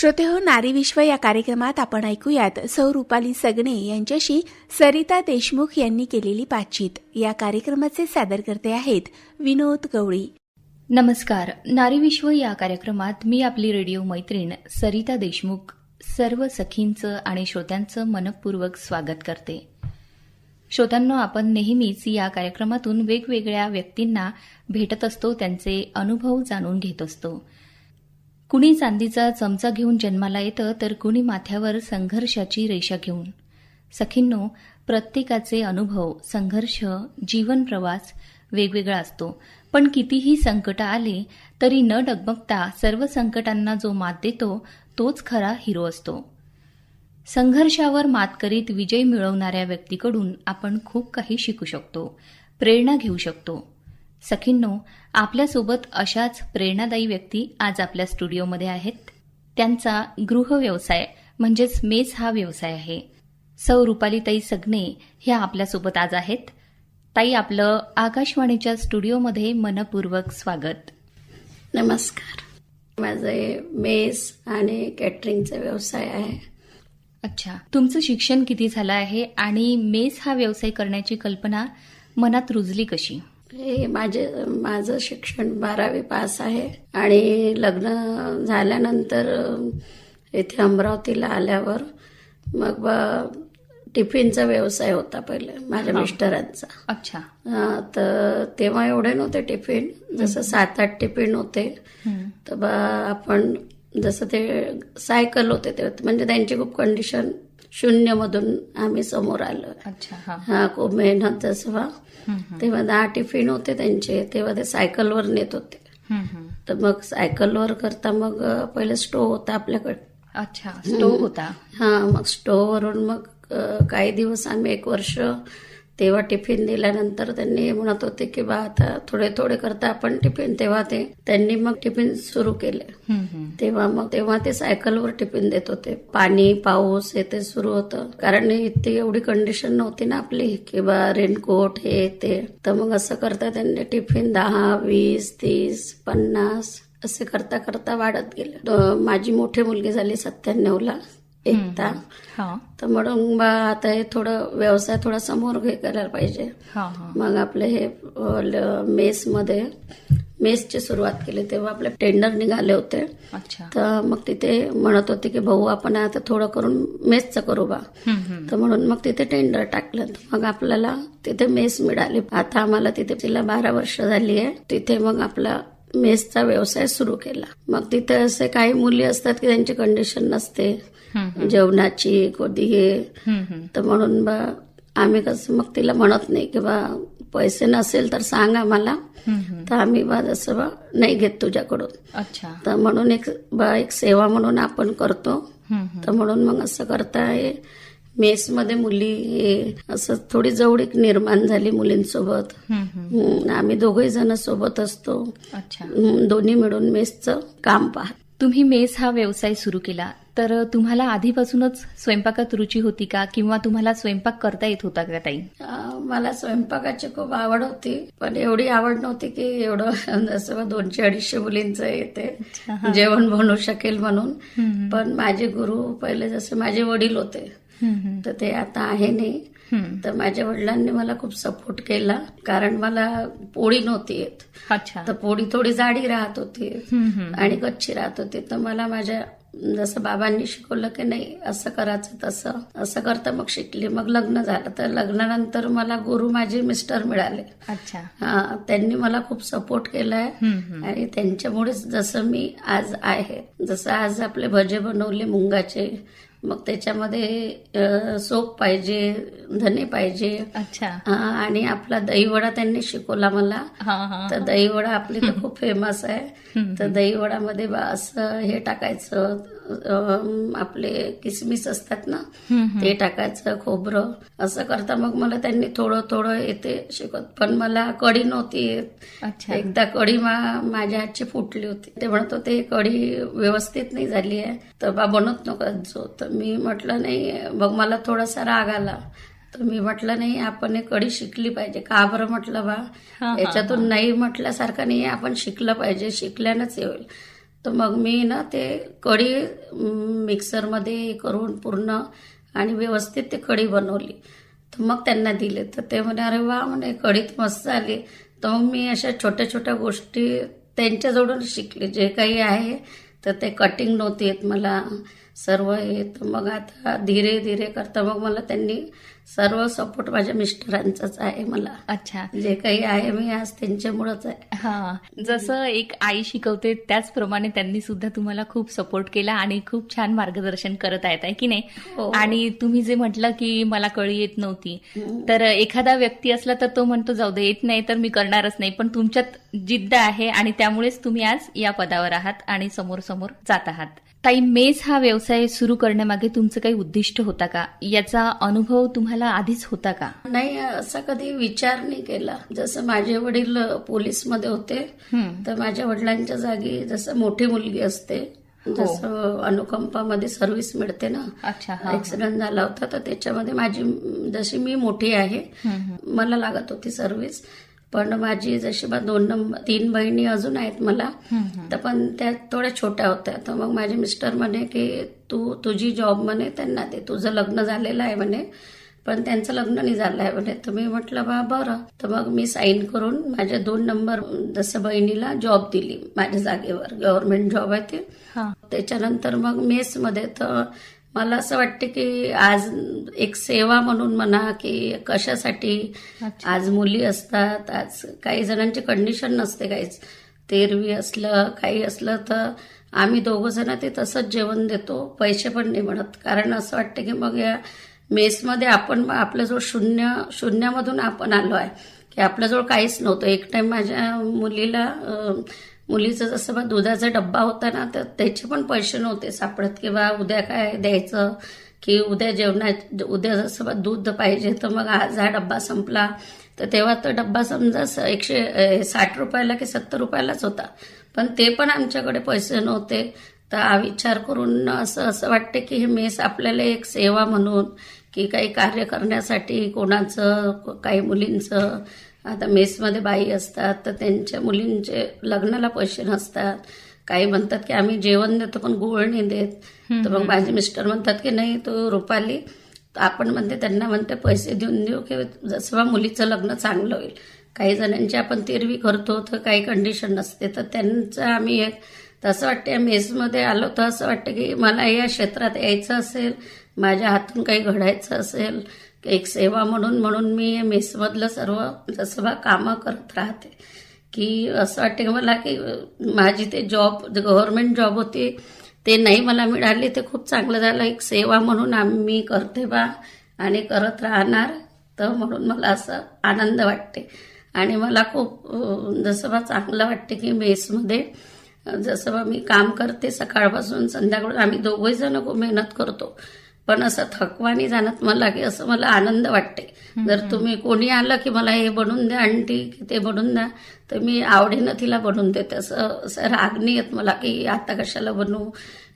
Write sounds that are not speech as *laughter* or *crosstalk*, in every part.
श्रोते हो नारी विश्व या कार्यक्रमात आपण ऐकूयात सौ रुपाली सगणे यांच्याशी सरिता देशमुख यांनी केलेली बातचीत. या कार्यक्रमाचे सादरकर्ते आहेत विनोद गवळी. नमस्कार. नारी विश्व या कार्यक्रमात मी आपली रेडिओ मैत्रीण सरिता देशमुख सर्व सखींचं आणि श्रोत्यांचं मनपूर्वक स्वागत करते. श्रोत्यांनो आपण नेहमीच या कार्यक्रमातून वेगवेगळ्या व्यक्तींना भेटत असतो त्यांचे अनुभव जाणून घेत असतो. कुणी चांदीचा चमचा घेऊन जन्माला येतं तर कुणी माथ्यावर संघर्षाची रेषा घेऊन. सखींनो प्रत्येकाचे अनुभव संघर्ष जीवन प्रवास वेगवेगळा असतो. पण कितीही संकट आले तरी न डगमगता सर्व संकटांना जो मात देतो तोच खरा हिरो असतो. संघर्षावर मात करीत विजय मिळवणाऱ्या व्यक्तीकडून आपण खूप काही शिकू शकतो प्रेरणा घेऊ शकतो. सखींनो आपल्यासोबत अशाच प्रेरणादायी व्यक्ती आज आपल्या स्टुडिओमध्ये आहेत. त्यांचा गृह व्यवसाय म्हणजेच मेस हा व्यवसाय आहे. सौ रुपालीताई सगणे ह्या आपल्यासोबत आज आहेत. ताई आपलं आकाशवाणीच्या स्टुडिओमध्ये मनपूर्वक स्वागत. नमस्कार. माझे मेस आणि कॅटरिंगचा व्यवसाय आहे. अच्छा तुमचं शिक्षण किती झालं आहे आणि मेस हा व्यवसाय करण्याची कल्पना मनात रुजली कशी? हे माझे माझं शिक्षण बारावी पास आहे. आणि लग्न झाल्यानंतर इथे अमरावतीला आल्यावर मग ब- टिफिनचा व्यवसाय होता पहिले माझ्या मिस्टरांचा. अच्छा. तर तेव्हा एवढे नव्हते टिफिन जसं सात आठ टिफिन होते. तर बा आपण जसं ते सायकल होते ते म्हणजे त्यांची खूप कंडिशन शून्यमधून आम्ही समोर आलो. हा. खूप मेहनत जसं. तेव्हा दहा टिफिन होते त्यांचे. तेव्हा ते सायकलवर नेत होते. तर मग सायकलवर करता मग पहिले स्टोव होता आपल्याकडे. अच्छा स्टोव होता. हा मग स्टोववरून मग अ, काही दिवस आम्ही एक वर्ष तेव्हा टिफिन दिल्यानंतर त्यांनी म्हणत होते की बा आता थोडे थोडे करता आपण टिफिन. तेव्हा ते त्यांनी मग टिफिन सुरू केले. तेव्हा मग तेव्हा ते सायकलवर टिफिन देत होते. पाणी पाऊस हे ते सुरू होतं. कारण इथे एवढी कंडिशन नव्हती ना आपली की बा रेनकोट हे ते. तर मग असं करता त्यांनी टिफिन दहा वीस तीस पन्नास असे करता करता वाढत गेले. माझी मोठी मुलगी झाली सत्त्याण्णवला. एकता तर म्हणून बा आता हे थोडं व्यवसाय थोडा समोर हे करायला पाहिजे. मग आपले हे मेसमध्ये मेसची सुरुवात केली तेव्हा आपले टेंडर निघाले होते. तर मग तिथे म्हणत होते की भाऊ आपण आता थोडं करून मेसचं करू बा. तर म्हणून मग तिथे टेंडर टाकलं. मग आपल्याला तिथे मेस मिळाली. आता आम्हाला तिथे तिला बारा वर्ष झाली आहे. तिथे मग आपला मेसचा व्यवसाय सुरू केला. मग तिथे असे काही मुली असतात की त्यांची कंडिशन नसते. जेवणाची कधी हे. तर म्हणून बा आम्ही कसं मग तिला म्हणत नाही की बा पैसे नसेल तर सांग आम्हाला. तर आम्ही बा जसं बा नाही घेत तुझ्याकडून. अच्छा. तर म्हणून एक बा एक सेवा म्हणून आपण करतो. तर म्हणून मग असं करता हे. मेसमध्ये मुली हे असं थोडी जवळीक निर्माण झाली मुलींसोबत. आम्ही दोघही जण सोबत असतो. दोन्ही मिळून मेसचं काम पाहत. तुम्ही मेस हा व्यवसाय सुरू केला तर तुम्हाला आधीपासूनच स्वयंपाकात रुची होती का? किंवा तुम्हाला स्वयंपाक करता येत होता का ताई? मला स्वयंपाकाची खूप आवड होती पण एवढी आवड नव्हती की एवढं *laughs* जसं दोनशे अडीचशे मुलींचं येते जेवण बनवू शकेल म्हणून. पण माझे गुरु पहिले जसे माझे वडील होते. तर ते आता आहे नाही. तर माझ्या वडिलांनी मला खूप सपोर्ट केला. कारण मला पोळी नव्हती येत. अच्छा. तर पोळी थोडी जाडी राहत होती. आणि कच्ची राहत होती. तर मला माझ्या जसं बाबांनी शिकवलं की नाही असं करायचं तसं असं करता मग शिकली. मग लग्न झालं. तर लग्नानंतर मला गुरु माझे मिस्टर मिळाले. अच्छा. हा त्यांनी मला खूप सपोर्ट केलाय. आणि त्यांच्यामुळेच जसं मी आज आहे जसं आज आपले भजे बनवले मुंगाचे मग त्याच्यामध्ये सोप पाहिजे धने पाहिजे. अच्छा. आणि आपला दहीवडा त्यांनी शिकवला मला. तर दहीवडा आपली तर खूप *laughs* फेमस आहे. तर दहीवडामध्ये बा असं हे टाकायचं आपले किसमिस असतात ना ते टाकायचं खोबरं. असं करता मग मला त्यांनी थोडं थोडं येते शिकवत. पण मला कढी नव्हती येत. एकदा कढी मा माझ्या हातची फुटली होती. ते म्हणत होते कढी व्यवस्थित नाही झाली आहे. तर बा बनत नका जो तर मी म्हटलं नाही मग मला थोडासा राग आला. तर मी म्हटलं नाही आपण हे कढी शिकली पाहिजे. का बरं? म्हटलं बा याच्यातून नाही म्हटल्यासारखं नाही आपण शिकलं पाहिजे. शिकल्यानंच होईल. तर मग मी ना ते कढी मिक्सरमध्ये करून पूर्ण आणि व्यवस्थित ते कढी बनवली. तर मग त्यांना दिले. तर ते म्हणे अरे वा म्हणे कढीत मस्त आली तर मग मी अशा छोट्या छोट्या गोष्टी त्यांच्याजवळून शिकले. जे काही आहे तर ते कटिंग नव्हती येत मला. सर्व हे तर मग आता धीरे धीरे करता मग मला त्यांनी सर्व सपोर्ट माझ्या मिस्टरांचाच आहे मला. अच्छा. जे काही आहे मी आज त्यांच्यामुळंच आहे. हा. जसं एक आई शिकवते त्याचप्रमाणे त्यांनी सुद्धा तुम्हाला खूप सपोर्ट केला आणि खूप छान मार्गदर्शन करत आहेत आहे की नाही? हो. आणि तुम्ही जे म्हटलं की मला कळी येत नव्हती तर एखादा व्यक्ती असला तर तो म्हणतो जाऊ दे येत नाही तर मी करणारच नाही. पण तुमच्यात जिद्द आहे आणि त्यामुळेच तुम्ही आज या पदावर आहात आणि समोर समोर जात आहात. ताई मेस हा व्यवसाय सुरू करण्यामागे तुमचं काही उद्दिष्ट होता का? याचा अनुभव तुम्हाला आधीच होता का? नाही असा कधी विचार नाही केला. जसं माझे वडील पोलीसमध्ये होते हम्म. तर माझ्या वडिलांच्या जागी जसं मोठी मुलगी असते जसं अनुकंपामध्ये सर्व्हिस मिळते ना. अच्छा हा ऍक्सिडेंट झाला होता तर त्याच्यामध्ये माझी जशी मी मोठी आहे मला लागत होती सर्व्हिस पण माझी जशी बा दोन नंबर तीन बहिणी अजून आहेत मला तर पण त्या थोड्या छोट्या होत्या. तर मग माझे मिस्टर म्हणे की तू तुझी जॉब म्हणे त्यांना दे. तुझं लग्न झालेलं आहे म्हणे पण त्यांचं लग्न नाही झालं आहे म्हणे. तर मी म्हटलं बा बरं. तर मग मी साईन करून माझ्या दोन नंबर जसं बहिणीला जॉब दिली माझ्या जागेवर. गव्हर्नमेंट जॉब आहे ते. त्याच्यानंतर मग मेसमध्ये तर मला असं वाटते की आज एक सेवा म्हणून म्हणा की कशासाठी. आज मुली असतात आज काही जणांची कंडिशन नसते काहीच. तेरवी असलं काही असलं तर आम्ही दोघं जण ते तसंच जेवण देतो पैसे पण नाही म्हणत. कारण असं वाटतं की मग या मेसमध्ये आपण आपल्याजवळ शून्य शून्यामधून आपण आलो आहे. की आपल्याजवळ काहीच नव्हतं. एक टाइम माझ्या मुलीला मुलीचं जसं मग दुधाचा डब्बा होता ना तर त्याचे पण पैसे नव्हते सापडत. किंवा उद्या काय द्यायचं? की उद्या जेवणा उद्या जसं मग दूध पाहिजे तर मग आज हा डब्बा संपला. तर तेव्हा तो डब्बा समजा स- एकशे साठ रुपयाला की सत्तर रुपयालाच होता. पण ते पण आमच्याकडे पैसे नव्हते. तर हा विचार करून असं असं वाटते की हे मेस आपल्याला एक सेवा म्हणून की काही कार्य करण्यासाठी कोणाचं काही मुलींचं आता मेसमध्ये बाई असतात तर त्यांच्या मुलींचे लग्नाला पैसे नसतात. काही म्हणतात की आम्ही जेवण देतो पण गोळ नाही देत. तर मग माझे मिस्टर म्हणतात की नाही तो रुपाली आपण म्हणते त्यांना म्हणते पैसे देऊन देऊ की जसं मुलीचं लग्न चांगलं होईल. काही जणांची आपण तिरवी करतो तर काही कंडिशन नसते. तर त्यांचं आम्ही एक तसं वाटतं मेसमध्ये आलो तर असं वाटतं की मला या क्षेत्रात यायचं असेल माझ्या हातून काही घडायचं असेल एक सेवा म्हणून म्हणून मी मेसमधलं सर्व जसं बा कामं करत राहते. की असं वाटते की मला की माझी ते जॉब गव्हर्नमेंट जॉब होती ते नाही मला मिळाली ते खूप चांगलं झालं. एक सेवा म्हणून आम्ही करते बा आणि करत राहणार तर म्हणून मला असं आनंद वाटते. आणि मला खूप जसं बा चांगलं वाटते की मेसमध्ये जसं बा मी काम करते सकाळपासून संध्याकाळ आम्ही दोघंही जण खूप मेहनत करतो. पण असं थकवा नाही जाणत मला की असं मला आनंद वाटते. जर तुम्ही कोणी आलं की मला हे बनवून द्या आंटी की ते बनवून द्या तर मी आवडीनं तिला बनवून देते. असं असं राग नाही येत मला की आता कशाला बनवू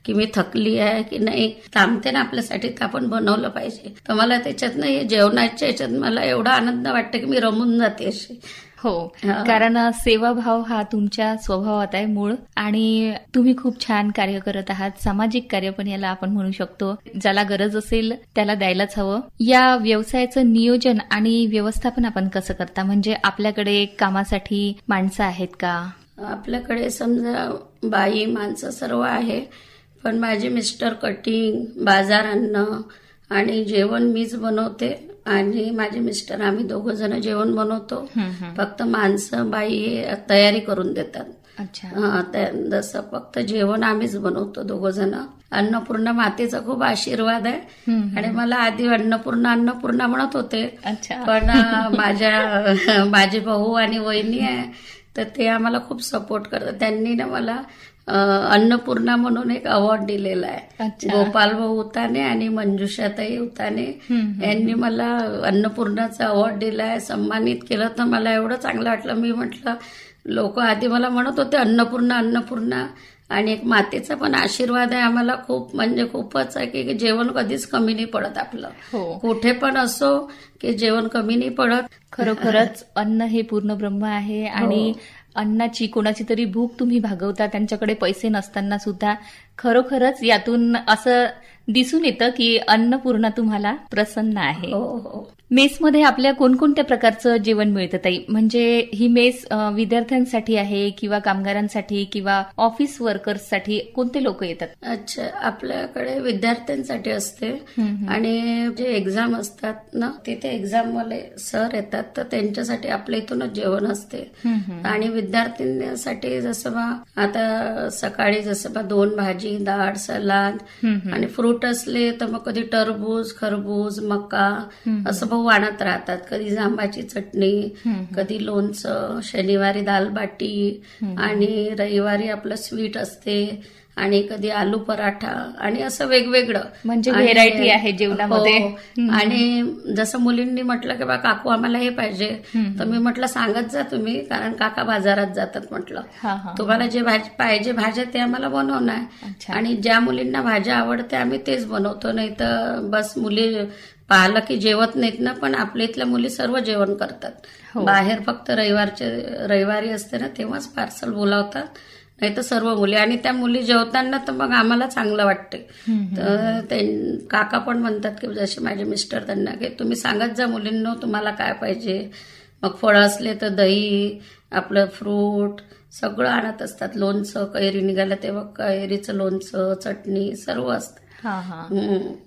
की मी थकली आहे की नाही. थांबते ना आपल्यासाठी तर आपण बनवलं पाहिजे. तर मला त्याच्यातनं हे जेवणाच्या याच्यात मला एवढा आनंद वाटतं की मी रमून जाते अशी. हो. कारण सेवाभाव हा तुमच्या स्वभावात आहे मूळ आणि तुम्ही खूप छान कार्य करत आहात. सामाजिक कार्य पण याला आपण म्हणू शकतो. ज्याला गरज असेल त्याला द्यायलाच हवं. या व्यवसायाचं नियोजन आणि व्यवस्थापन आपण कसं करता? म्हणजे आपल्याकडे कामासाठी माणसं आहेत का? आपल्याकडे समजा बाई माणसं सर्व आहे. पण माझे मिस्टर कटिंग बाजार आणणं आणि जेवण मीच बनवते. आणि माझे मिस्टर आम्ही दोघं जण जेवण बनवतो. फक्त माणसं बाई तयारी करून देतात. जसं फक्त जेवण आम्हीच बनवतो दोघं जण. अन्नपूर्णा मातेचा खूप आशीर्वाद आहे. आणि मला आधी अन्नपूर्णा अन्नपूर्णा म्हणत होते. अच्छा. पण माझ्या माझे भाऊ आणि वहिनी आहे तर ते आम्हाला खूप सपोर्ट करतात. त्यांनी ना मला अन्नपूर्णा म्हणून एक अवॉर्ड दिलेला आहे. गोपाल भाऊ उताने आणि मंजुषाताई उताने यांनी मला अन्नपूर्णाचा अवॉर्ड दिलाय सन्मानित केलं तर मला एवढं चांगलं वाटलं. मी म्हटलं लोक आधी मला म्हणत होते अन्नपूर्णा अन्नपूर्णा. आणि एक मातेचा पण आशीर्वाद आहे आम्हाला खूप. म्हणजे खूपच आहे की जेवण कधीच कमी नाही पडत आपलं. हो. कुठे पण असो की जेवण कमी नाही पडत. खरोखरच अन्न हे पूर्ण ब्रह्म आहे. आणि अन्नाची कोणाची तरी भूक तुम्ही भागवता त्यांच्याकडे पैसे नसताना सुद्धा. खरोखरच यातून असं दिसून येतं की अन्नपूर्णा तुम्हाला प्रसन्न आहे. हो, हो. मेसमध्ये आपल्या कोणकोणत्या प्रकारचं जेवण मिळतं ताई? म्हणजे ही मेस विद्यार्थ्यांसाठी आहे किंवा कामगारांसाठी किंवा ऑफिस वर्कर्ससाठी कोणते लोक येतात? अच्छा आपल्याकडे विद्यार्थ्यांसाठी असते. आणि जे एक्झाम असतात ना तिथे एक्झाम वाले सर येतात तर त्यांच्यासाठी आपल्या इथूनच जेवण असते. आणि विद्यार्थ्यांसाठी जसं बा आता सकाळी जसं बा दोन भाजी डाळ सलाद आणि फ्रूट असले तर मग कधी टरबूज खरबूज मका असं भाऊ आणत राहतात. कधी जांबाची चटणी कधी लोणचं शनिवारी दालबाटी आणि रविवारी आपलं स्वीट असते आणि कधी आलू पराठा आणि असं वेगवेगळं. म्हणजे व्हेरायटी आहे जेवणामध्ये. हो. आणि जसं मुलींनी म्हटलं की बा काकू आम्हाला हे पाहिजे तर मी म्हटलं सांगत जा तुम्ही कारण काका बाजारात जातात म्हटलं. तुम्हाला जे भाजी पाहिजे भाज्या ते आम्हाला बनवणार. आणि ज्या मुलींना भाज्या आवडते आम्ही तेच बनवतो नाही तर बस मुली पाहिलं की जेवत नाहीत ना पण आपल्या इथल्या मुली सर्व जेवण करतात. हो. बाहेर फक्त रविवारचे रविवारी असते ना तेव्हाच पार्सल बोलावतात. नाही तर सर्व मुली आणि त्या मुली जेवताना तर मग आम्हाला चांगलं वाटते. तर ते काका पण म्हणतात की जसे माझे मिस्टर त्यांना की तुम्ही सांगत जा मुलींनो तुम्हाला काय पाहिजे. मग फळं असले तर दही आपलं फ्रूट सगळं आणत असतात. लोणचं कैरी निघालं तेव्हा कैरीचं लोणचं चटणी सर्व असतं.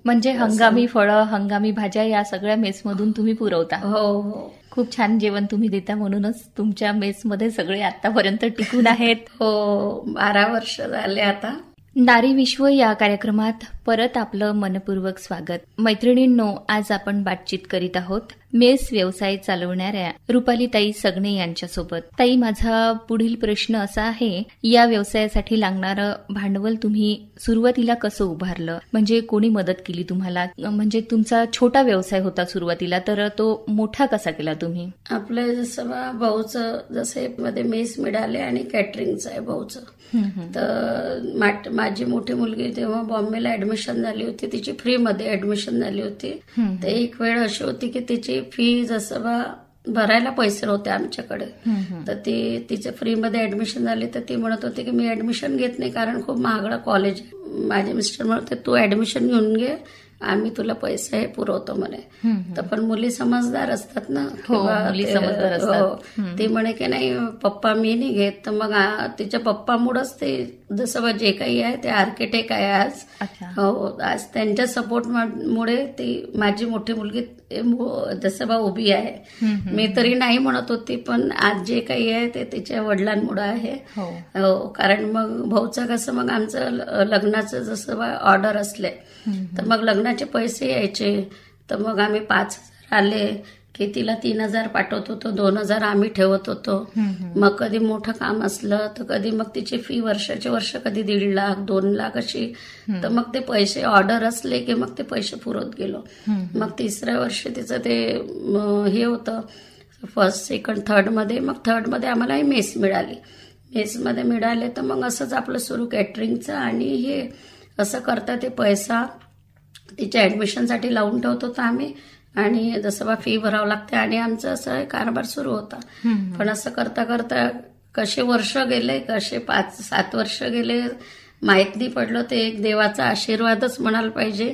म्हणजे हंगामी फळं हंगामी भाज्या या सगळ्या मेसमधून तुम्ही पुरवता. हो हो. खूप छान जेवण तुम्ही देता म्हणूनच तुमच्या मेसमध्ये सगळे आतापर्यंत टिकून आहेत. *laughs* हो बारा वर्ष झाले आता. नारी विश्व या कार्यक्रमात परत आपलं मनपूर्वक स्वागत. मैत्रिणींनो आज आपण बातचीत करीत आहोत मेस व्यवसाय चालवणाऱ्या रुपाली ताई सगणे यांच्यासोबत. ताई माझा पुढील प्रश्न असा आहे या व्यवसायासाठी लागणारं भांडवल तुम्ही सुरुवातीला कसं उभारलं? म्हणजे कोणी मदत केली तुम्हाला? म्हणजे तुमचा छोटा व्यवसाय होता सुरुवातीला तर तो मोठा कसा केला तुम्ही? आपलं जसं भाऊचं जसे मध्ये मेस मिळाले आणि कॅटरिंगचं आहे भाऊचं. तर माझी मोठी मुलगी तेव्हा बॉम्बेला ऍडमिशन झाली होती तिची फ्री मध्ये ऍडमिशन झाली होती. तर एक वेळ अशी होती की तिची फी जसं बा भरायला पैसे नव्हते आमच्याकडे. तर ती तिच्या फ्रीमध्ये ऍडमिशन झाली तर ती म्हणत होती की मी ऍडमिशन घेत नाही कारण खूप महागडं कॉलेज आहे. माझे मिस्टर म्हणत तू ऍडमिशन घेऊन घे आम्ही तुला पैसे हे पुरवतो म्हणे. तर पण मुली समजदार असतात ना? हो, किंवा मुली ते- समजदार असतात. हो. ती म्हणे की नाही पप्पा मी नाही घेत तर मग तिच्या पप्पामुळंच ते जसं बा जे काही आहे ते आर्किटेक्ट आहे आज. हो आज त्यांच्या सपोर्ट मुळे ती माझी मोठी मुलगी जसं बा उभी आहे. मी तरी नाही म्हणत होती पण आज जे काही आहे ते तिच्या वडिलांमुळे आहे. हो. कारण मग भाऊचं कसं मग आमचं लग्नाचं जसं बा ऑर्डर असले तर मग लग्नाचे पैसे यायचे. तर मग आम्ही पाच हजार आले. की तिला तीन हजार पाठवत होतो दोन हजार आम्ही ठेवत होतो. मग कधी मोठं काम असलं तर कधी मग तिची फी वर्षाचे वर्ष कधी दीड लाख दोन लाख अशी. तर मग ते पैसे ऑर्डर असले की मग ते पैसे पुरवत गेलो. मग तिसऱ्या वर्षी तिचं ते हे होतं. फर्स्ट सेकंड थर्डमध्ये मग थर्डमध्ये आम्हाला ही मेस मिळाली. मेसमध्ये मिळाले तर मग असंच आपलं सुरू कॅटरिंगचं आणि हे असं करता ते पैसा तिच्या ॲडमिशनसाठी लावून ठेवत होतो आम्ही. आणि जसं बा फी भरावं लागते आणि आमचं असं कारभार सुरू होता. पण असं करता करता कसे वर्ष गेले कसे पाच सात वर्ष गेले माहीत नाही पडलं ते एक देवाचा आशीर्वादच म्हणायला पाहिजे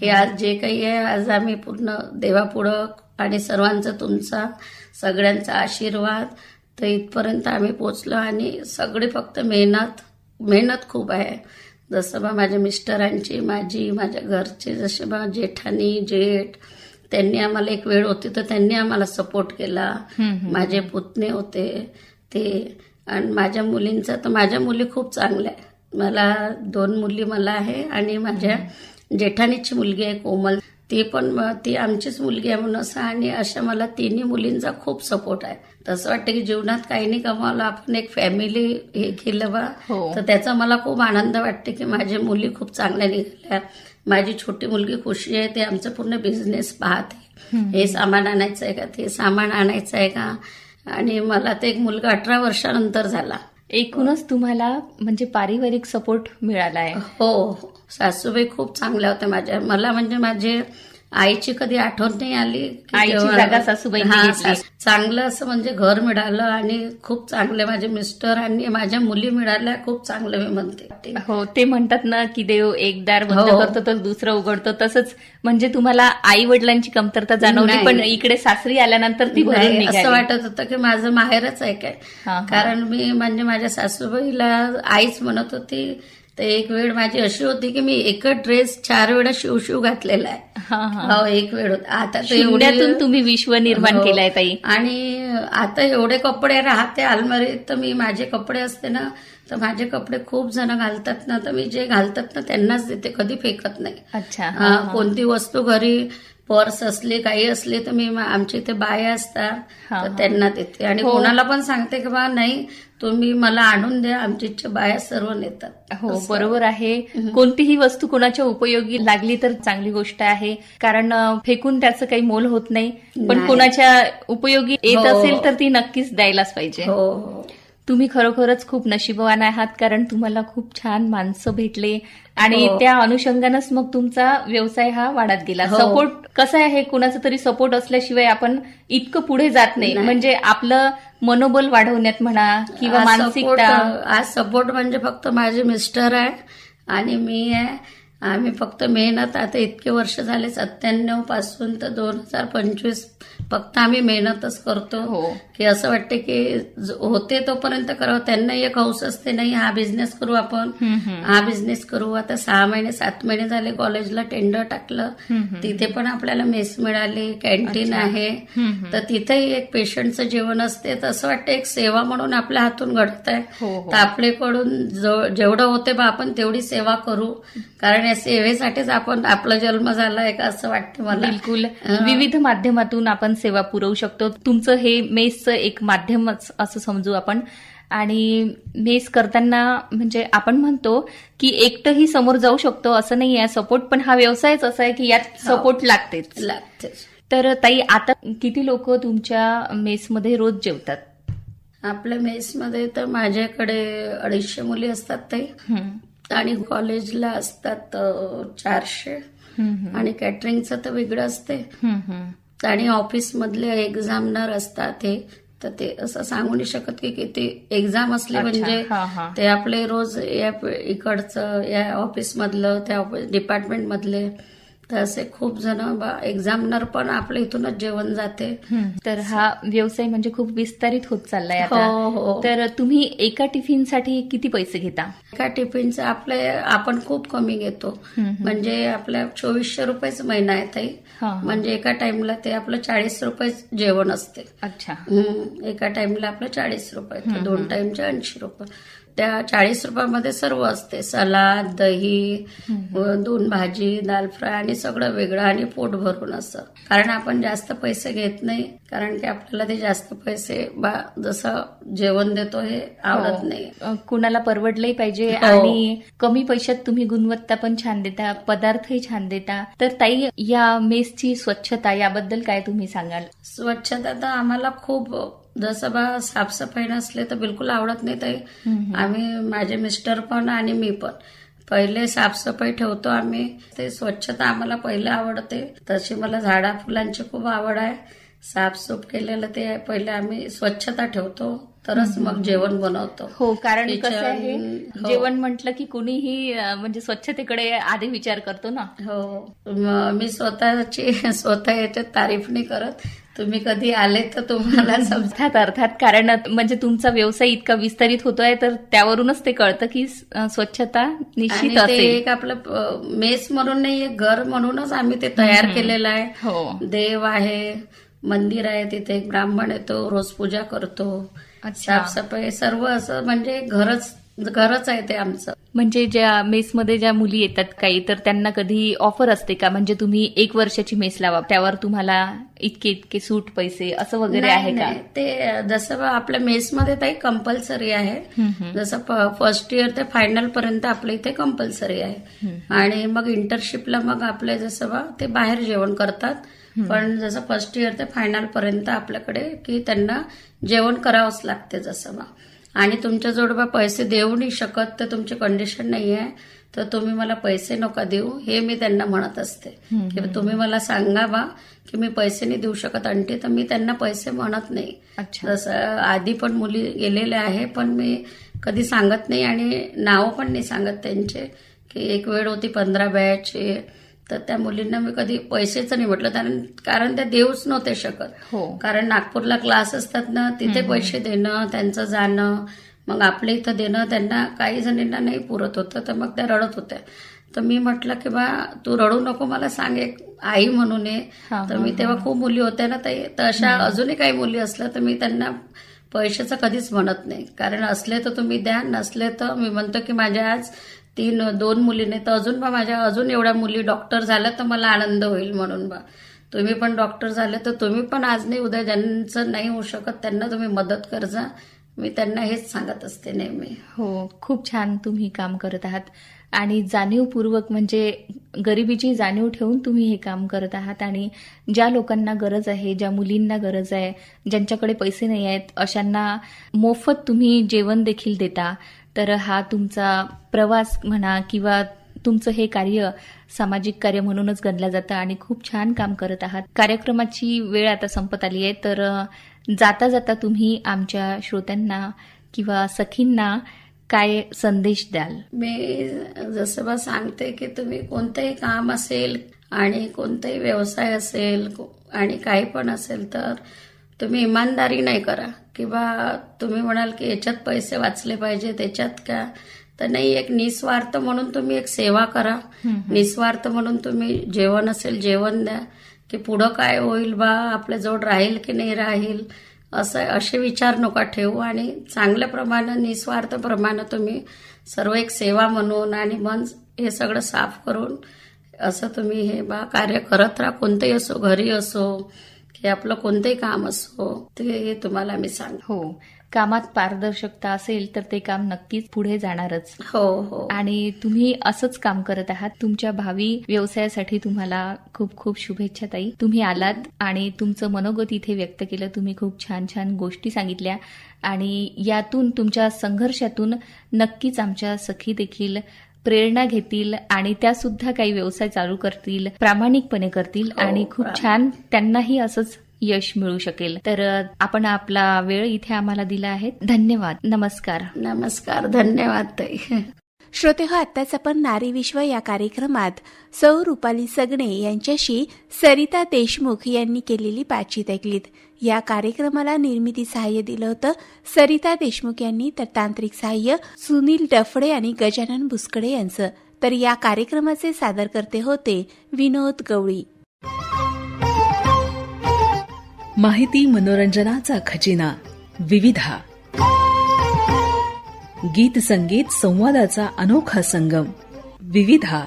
की आज जे काही आहे आज आम्ही पूर्ण देवापुढं आणि सर्वांचा तुमचा सगळ्यांचा आशीर्वाद तर इथपर्यंत आम्ही पोचलो आणि सगळे फक्त मेहनत मेहनत खूप आहे. जसं बा माझ्या मिस्टरांची माझी माझ्या घरचे जसे बा जेठानी जेठ त्यांनी आम्हाला एक वेळ होती तर त्यांनी आम्हाला सपोर्ट केला. माझे पुतणे होते ते. आणि माझ्या मुलींचा तर माझ्या मुली खूप चांगल्या आहे मला दोन मुली मला आहे आणि माझ्या जेठानीची मुलगी आहे कोमल. ती पण ती आमचीच मुलगी आहे म्हणून असं आणि अशा मला तिन्ही मुलींचा खूप सपोर्ट आहे. तसं वाटतं की जीवनात काही नाही कमावलं आपण एक फॅमिली हे केलं बा. हो. तर त्याचा मला खूप आनंद वाटते की माझ्या मुली खूप चांगल्या निघाल्या. माझी छोटी मुलगी खुशी आहे ते आमचं पूर्ण बिझनेस पाहते. हे सामान आणायचं आहे का ते सामान आणायचं आहे का? आणि मला ते एक मुलगा अठरा वर्षानंतर झाला. एकूणच तुम्हाला म्हणजे पारिवारिक सपोर्ट मिळाला आहे हो हो. सासूबाई खूप चांगल्या होत्या माझ्या मला म्हणजे माझे आईची कधी आठवण नाही आली की आईची तेव्हा- जागा सासूबाईंनी हा, घेतली. सास- चांगलं असं म्हणजे घर मिळालं आणि खूप चांगले माझे मिस्टर आणि माझ्या मुली मिळाल्या खूप चांगलं मी म्हणते हो ते म्हणतात ना की देव एक दार बंद हो. करतो तर दुसरं उघडतो तसंच म्हणजे तुम्हाला आई वडिलांची कमतरता जाणवली. पण इकडे सासरी आल्यानंतर ती भरून असं वाटत होतं की माझं माहेरच आहे काय. कारण मी म्हणजे माझ्या सासूबाईला आईच म्हणत होती तर एक वेळ माझी अशी होती की मी एकच ड्रेस चार वेळा शिव शिव घातलेला आहे हा, एक वेळ होता आता तर एवढी- शून्यातून तुम्ही विश्व निर्माण हो. केलंय ताई आणि आता एवढे कपडे राहते अलमारीत तर मी माझे कपडे असते ना तर माझे कपडे खूप जण घालतात ना तर मी जे घालतात ना त्यांनाच देते कधी फेकत नाही अच्छा. कोणती वस्तू घरी पर्स असली काही असली तर मी आमच्या इथे बाया असतात तर. त्यांना देते आणि हो. कोणाला पण सांगते की बा नाही तुम्ही मला आणून द्या आमच्या इथच्या बाया सर्व नेतात. हो असं. बरोबर आहे. कोणतीही वस्तू कोणाच्या उपयोगी लागली तर चांगली गोष्ट आहे. कारण अं, फेकून त्याचं काही मोल होत नाही. पण नाही. कोणाच्या उपयोगी येत हो. असेल तर ती नक्कीच द्यायलाच पाहिजे. हो हो. तुम्ही खरोखरच खूप नशीबवान आहात कारण तुम्हाला खूप छान माणसं भेटले आणि हो. त्या अनुषंगानंच मग तुमचा व्यवसाय हा वाढत गेला हो. सपोर्ट कसं आहे कुणाचा तरी सपोर्ट असल्याशिवाय आपण इतकं पुढे जात नाही. म्हणजे आपलं मनोबल वाढवण्यात म्हणा किंवा मानसिकता आज सपोर्ट म्हणजे फक्त माझे मिस्टर आहे आणि मी आहे आम्ही फक्त मेहनत आता इतके वर्ष झाले सत्त्याण्णवपासून तर दोन हजार पंचवीस फक्त आम्ही मेहनतच करतो. हो. की असं वाटते की होते तोपर्यंत करावं. त्यांना एक हौस असते नाही हा बिझनेस करू आपण. हा बिझनेस करू. आता सहा महिने सात महिने झाले कॉलेजला टेंडर टाकलं. तिथे पण आपल्याला मेस मिळाली. कॅन्टीन. आहे. तर तिथेही एक पेशंटचं जेवण असते. तर असं वाटतं एक सेवा म्हणून आपल्या हातून घडत आहे हो, हो. तर आपल्याकडून जेवढं होते बा आपण तेवढी सेवा करू. कारण या सेवेसाठीच आपण आपला जन्म झालाय का असं वाटतं मला. बिलकुल. विविध माध्यमातून आपण सेवा पुरवू शकतो. तुमचं हे मेसचं एक माध्यमच असं समजू आपण. आणि मेस करताना म्हणजे आपण म्हणतो की एकटंही समोर जाऊ शकतो असं नाही आहे सपोर्ट. पण हा व्यवसायच असा आहे की यात हो. सपोर्ट लागतेच. लागतेच. तर ताई आता किती लोक तुमच्या मेसमध्ये रोज जेवतात? आपल्या मेसमध्ये तर माझ्याकडे अडीचशे मुली असतात ते. आणि कॉलेजला असतात चारशे. आणि कॅटरिंगचं तर वेगळं असते. आणि ऑफिसमधले एक्झामनर असतात हे तर ते असं सांगू नाही शकत की किती एक्झाम असली. म्हणजे. ते आपले रोज या इकडचं या ऑफिसमधलं त्या डिपार्टमेंटमधले तर असे खूप जण एक्झामनर पण आपल्या इथूनच जेवण जाते. तर हा व्यवसाय म्हणजे खूप विस्तारित होत चाललाय हो आता. हो तर तुम्ही एका टिफिनसाठी किती पैसे घेता? एका टिफिनचं आपले आपण खूप कमी घेतो. म्हणजे आपल्या चोवीसशे रुपयेच महिना आहे ताई. म्हणजे एका टाइमला ते आपलं चाळीस रुपये जेवण असते. अच्छा. एका टाइमला आपलं चाळीस रुपये दोन. टाइमचे ऐंशी रुपये. त्या चाळीस रुपयामध्ये सर्व असते. सलाद दही दोन भाजी दाल फ्राय आणि सगळं वेगळं आणि पोट भरून असं. कारण आपण जास्त पैसे घेत नाही कारण की आपल्याला ते जास्त पैसे बा जसं जेवण देतो हे आवडत हो. नाही. कुणाला परवडलंही पाहिजे हो. आणि कमी पैशात तुम्ही गुणवत्ता पण छान देता पदार्थही छान देता. तर ताई या मेसची स्वच्छता याबद्दल काय तुम्ही सांगाल? स्वच्छता तर आम्हाला खूप जसं बा साफसफाई नसले तर बिलकुल आवडत नाही ताई. आम्ही माझे मिस्टर पण आणि मी पण. पहिले साफसफाई ठेवतो आम्ही. ते स्वच्छता आम्हाला पहिले आवडते. तशी मला झाडा फुलांची खूप आवड आहे. साफसूफ केलेलं ते पहिले आम्ही स्वच्छता ठेवतो. तरच मग जेवण बनवतो. हो कारण कसं आहे हो. जेवण म्हटलं की कुणीही अ, म्हणजे स्वच्छतेकडे आधी विचार करतो ना. हो. म- मी स्वतःची *laughs* स्वतः याच्यात तारीफ नाही करत. तुम्ही कधी आले तर तुम्हाला *laughs* समजा अर्थात अर्थात कारण म्हणजे तुमचा व्यवसाय इतका विस्तारित होतोय तर त्यावरूनच ते कळतं की स्वच्छता आणि निश्चित ते असेल. एक आपलं मेस म्हणून नाही एक घर म्हणूनच आम्ही ते तयार. केलेलं आहे. हो. देव आहे मंदिर आहे तिथे एक ब्राह्मण येतो रोज पूजा करतो. साफसफाई सर्व असं म्हणजे घरच घरच आहे ते आमचं. म्हणजे ज्या मेसमध्ये ज्या मुली येतात काही तर त्यांना कधी ऑफर असते का? म्हणजे तुम्ही एक वर्षाची मेस लावा त्यावर तुम्हाला इतके इतके सूट पैसे असं वगैरे आहे का? नाही. ते जसं आपल्या मेसमध्ये ताई कंपल्सरी आहे. जसं फर्स्ट इयर ते फायनल पर्यंत आपल्या इथे कंपल्सरी आहे. आणि मग इंटर्नशिपला मग आपले जसं बा ते बाहेर जेवण करतात. पण जसं फर्स्ट इयर ते फायनल पर्यंत आपल्याकडे की त्यांना जेवण करावंच लागते जसं बा. आणि तुमच्याजवळ बा पैसे देऊ नाही शकत तर तुमची कंडिशन नाही आहे तर तुम्ही मला पैसे नका देऊ हे मी त्यांना म्हणत असते. की तुम्ही मला सांगा बा की मी पैसे नाही देऊ शकत आणखी तर मी त्यांना पैसे म्हणत नाही. जसं आधी पण मुली गेलेल्या आहे पण मी कधी सांगत नाही आणि नावं पण नाही सांगत त्यांचे की एक वेळ होती पंधरा बॅचचे तर त्या मुलींना मी कधी पैसेच नाही. म्हटलं कारण कारण त्या देऊच नव्हते शकत. हो. कारण नागपूरला क्लास असतात ना तिथे पैसे देणं त्यांचं जाणं मग आपल्या इथं देणं त्यांना काही जणींना नाही पुरत होतं तर मग त्या रडत होत्या. तर मी म्हटलं की बा तू रडू नको मला सांग एक आई म्हणून ये. तर मी तेव्हा खूप मुली होत्या ना तर अशा अजूनही काही मुली असल्या तर मी त्यांना पैशाचं कधीच म्हणत नाही. कारण असले तर तुम्ही द्या नसले तर मी म्हणतो की माझ्या आज तीन दोन मुलीने तर अजून बा माझ्या अजून एवढ्या मुली डॉक्टर झाल्या तर मला आनंद होईल म्हणून बा. तुम्ही पण डॉक्टर झाले तर तुम्ही पण आज नाही उद्या ज्यांचं नाही होऊ शकत त्यांना तुम्ही मदत करजा मी त्यांना हेच सांगत असते नेहमी. हो खूप छान तुम्ही काम करत आहात. आणि जाणीवपूर्वक म्हणजे गरिबीची जाणीव ठेवून तुम्ही हे काम करत आहात. आणि ज्या लोकांना गरज आहे ज्या मुलींना गरज आहे ज्यांच्याकडे पैसे नाही आहेत अशांना मोफत तुम्ही जेवण देखील देता. तर हा तुमचा प्रवास म्हणा किंवा तुमचं हे कार्य सामाजिक कार्य म्हणूनच गणलं जातं आणि खूप छान काम करत आहात. कार्यक्रमाची वेळ आता संपत आली आहे तर जाता जाता तुम्ही आमच्या श्रोत्यांना किंवा सखींना काय संदेश द्याल? मी जसं बा सांगते की तुम्ही कोणतंही काम असेल आणि कोणताही व्यवसाय असेल आणि काही पण असेल तर तुम्ही इमानदारी नाही करा. किंवा तुम्ही म्हणाल की याच्यात पैसे वाचले पाहिजे त्याच्यात का? तर नाही एक निस्वार्थ म्हणून तुम्ही एक सेवा करा. निस्वार्थ म्हणून तुम्ही जेवण असेल जेवण द्या. की पुढं काय होईल बा? आपल्याजवळ राहील की नाही राहील? असं असे विचार नका ठेवू. आणि चांगल्या प्रमाणे निस्वार्थ प्रमाणे तुम्ही सर्व एक सेवा म्हणून आणि मन हे सगळं साफ करून असं तुम्ही हे बा कार्य करत राहा. कोणतंही असो घरी असो की आपलं कोणतंही काम असो ते हे तुम्हाला मी सांग हो कामात पारदर्शकता असेल तर ते काम नक्कीच पुढे जाणारच. हो हो. आणि तुम्ही असंच काम करत आहात तुमच्या भावी व्यवसायासाठी तुम्हाला खूप खूप शुभेच्छा ताई. तुम्ही आलात आणि तुमचं मनोगत इथे व्यक्त केलं तुम्ही खूप छान छान गोष्टी सांगितल्या. आणि यातून तुमच्या संघर्षातून नक्कीच आमच्या सखी देखील प्रेरणा घेतील आणि त्या सुद्धा काही व्यवसाय चालू करतील प्रामाणिकपणे करतील हो, आणि खूप छान त्यांनाही असंच यश मिळू शकेल. तर आपण आपला वेळ इथे आम्हाला दिला आहे. धन्यवाद. नमस्कार. नमस्कार. धन्यवाद ताई. श्रोते हो आत्ताच आपण नारी विश्व या कार्यक्रमात सौ रुपाली सगणे यांच्याशी सरिता देशमुख यांनी केलेली बातचीत ऐकलीत. या कार्यक्रमाला निर्मिती सहाय्य दिलं होतं. सरिता देशमुख यांनी तर तांत्रिक सहाय्य सुनील डफडे आणि गजानन भुसकडे यांचं. तर या कार्यक्रमाचे सादरकर्ते होते विनोद गवळी. माहिती मनोरंजनाचा खजिना विविधा. गीत संगीत संवादाचा अनोखा संगम विविधा.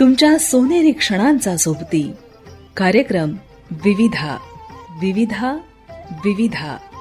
तुमच्या सोनेरी क्षणांचा सोबती. कार्यक्रम विविधा विविधा विविधा.